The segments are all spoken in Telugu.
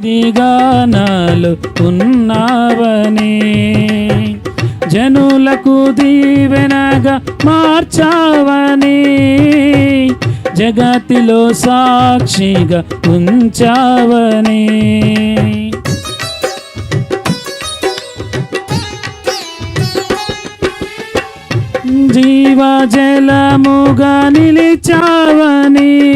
దిగానాలు ఉన్నావని. జనులకు దీవెనగా మార్చావని. జగతిలో సాక్షిగా ఉంచావని. జీవజలముగా నిలిచావని.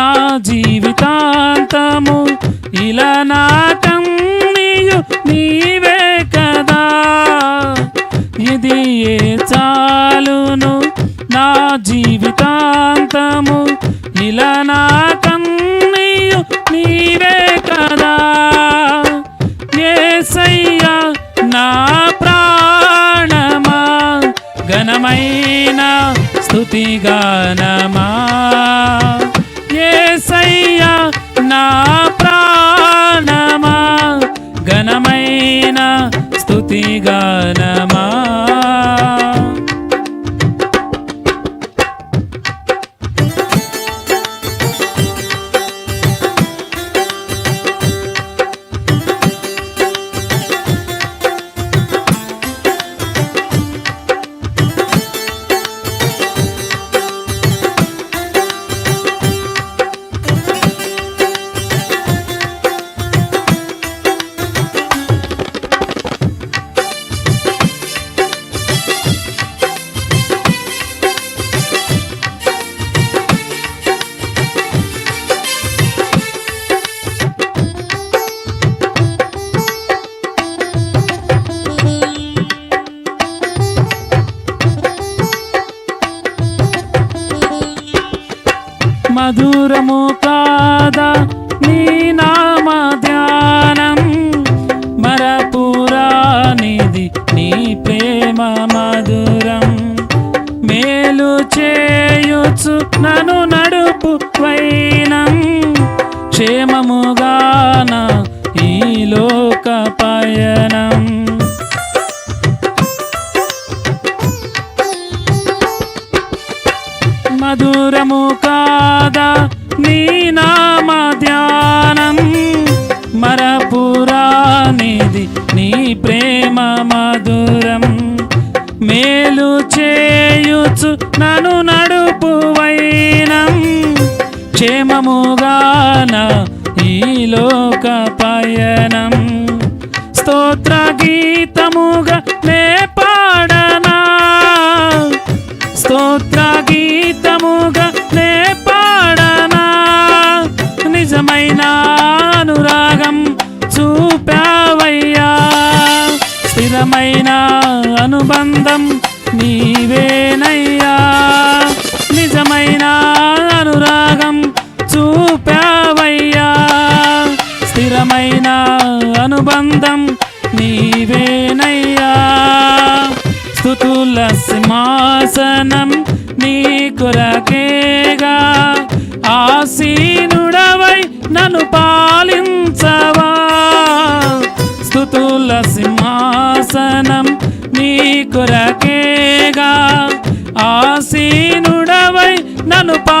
నా జీవితాంతము. ఇలా నాటం కన్నీయు నీవే కదా. ఇది ఏ చాలును? నా జీవితాంతము. ఇలా నాటం నీవే కదా. ఏసయ్యా నా ప్రాణమా. ఘనమైన స్తుతి స్తుతిగాన. మధురము కాదా? నీ నామ ధ్యానం మరపురానిది నీ ప్రేమ మధురం. మేలు చేయుచు నను పయనం. స్తోత్ర గీతము సింహాసనం నీ కొరకేగా ఆసీనుడవై నన్ను పాలించవా. స్థుతుల సింహాసనం నీ కొరకేగా ఆసీనుడవై నన్ను పా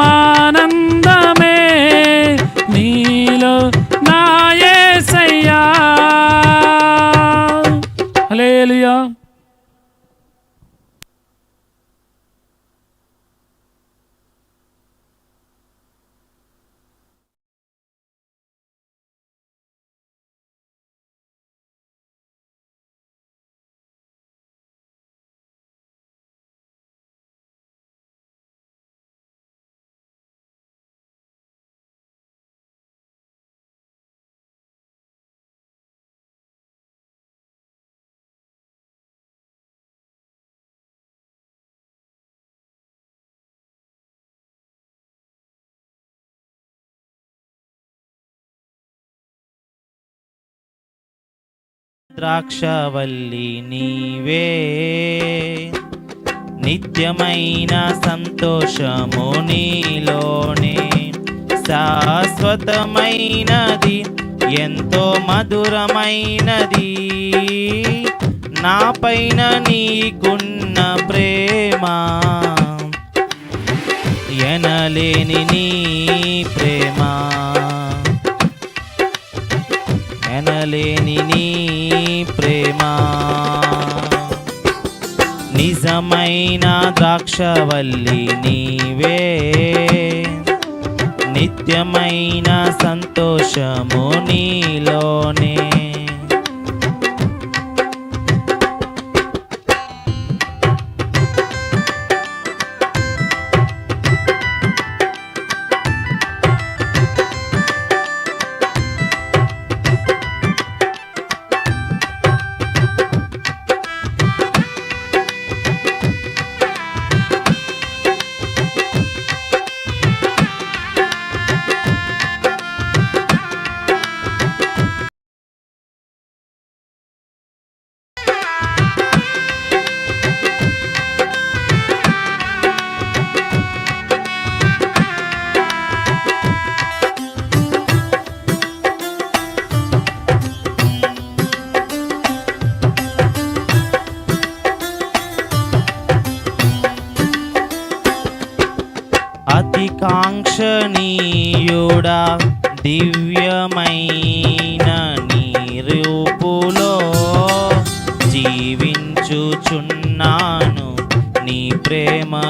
பரமானந்த ద్రాక్షవల్లి నీవే. నిత్యమైన సంతోషము నీలోనే. శాశ్వతమైనది ఎంతో మధురమైనది. నాపైన నీకున్న ప్రేమ ఎనలేని నీ ప్రేమ. లేని నీ ప్రేమ. నిజమైన ద్రాక్షవల్లి నీవే. నిత్యమైన సంతోషము నీలోనే.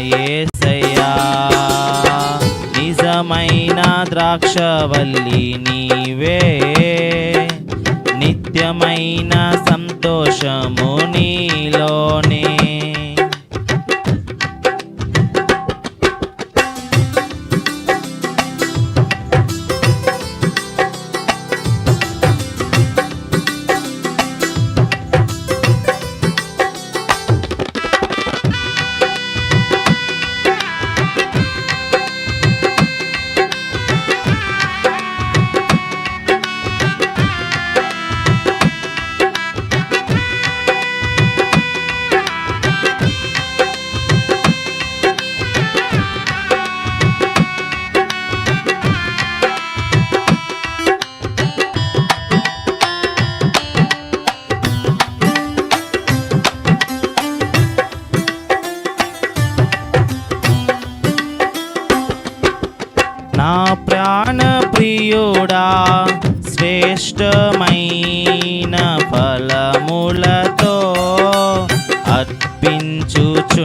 ఏసయ్యా నిజమైన ద్రాక్షవల్లి నీవే. నిత్యమైన సంతోషము నీలోనే.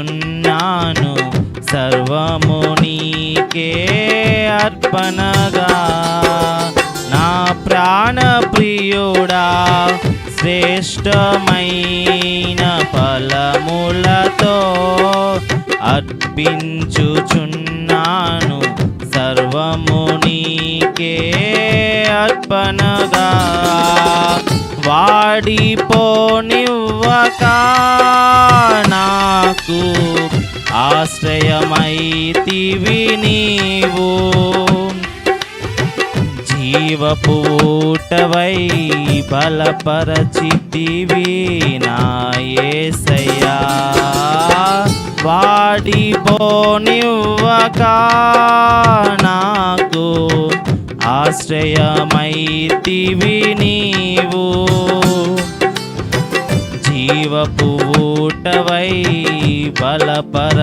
చేయుచున్నాను. సర్వము నీకే అర్పణగా. నా ప్రాణ ప్రియుడా శ్రేష్టమైన ఫలములతో అర్పించుచున్నాను. సర్వము నీకే అర్పణగా. వాడిపోనివ్వక. ఆశ్రయమైతివి నీవు. జీవపు ఊటవై బలపరచితివి నాయసయ్యా వాడిపోనివ్వక నాకు ఆశ్రయమైతివి నీవు. జీవపు ఊటవై బలపరచితివి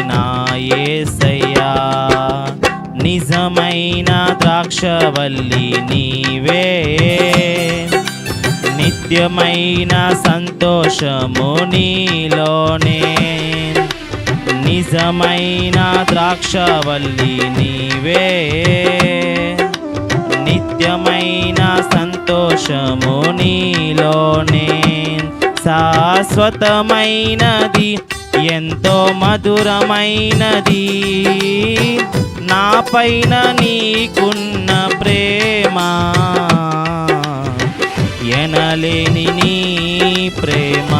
నాయసయ్యా నిజమైన ద్రాక్షవల్లి నీవే. నిత్యమైన సంతోషము నీలోనే. నిజమైన ద్రాక్షవల్లి నీవే. నిత్యమైన సంతోషము నీలోనే. శాశ్వతమైనది ఎంతో మధురమైనది. నాపైన నీకున్న ప్రేమ ఎనలేని నీ ప్రేమ.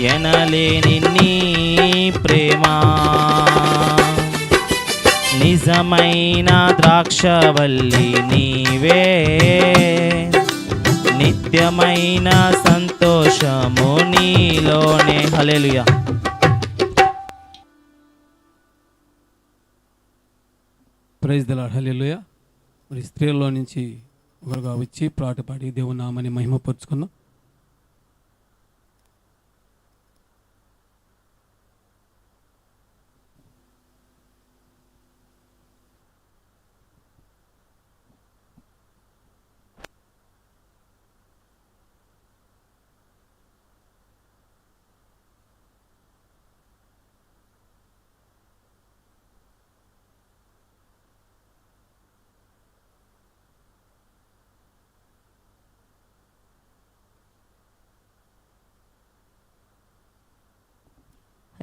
ఎనలేని నీ ప్రేమ. నిజమైన ద్రాక్షవల్లి నీవే. నిత్యమైన సంతోషము నీలోనే. హలేలుయా ప్రైజ్ దలాడ్ హలేలుయా మరి స్త్రీల్లో నుంచి ఒకరుగా వచ్చి పాట పాడి దేవుని నామని మహిమపరుచుకున్నాం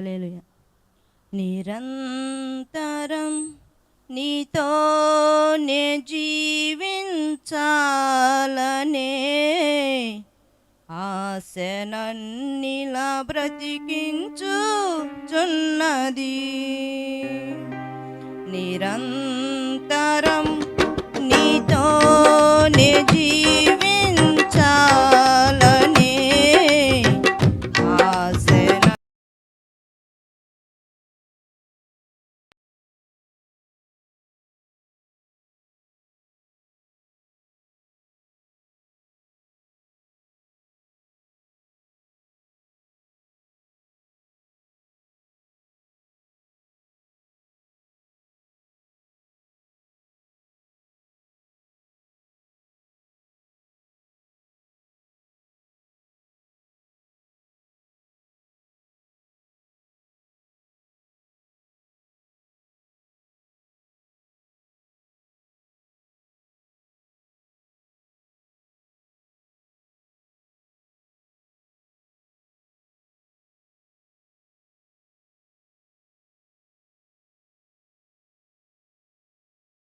అలేలుయ నిరంతరం నీతోనే జీవించాలనే ఆశనన్నిలా బ్రతికించుచున్నది. నిరంతరం నీతోనే జీవించాలి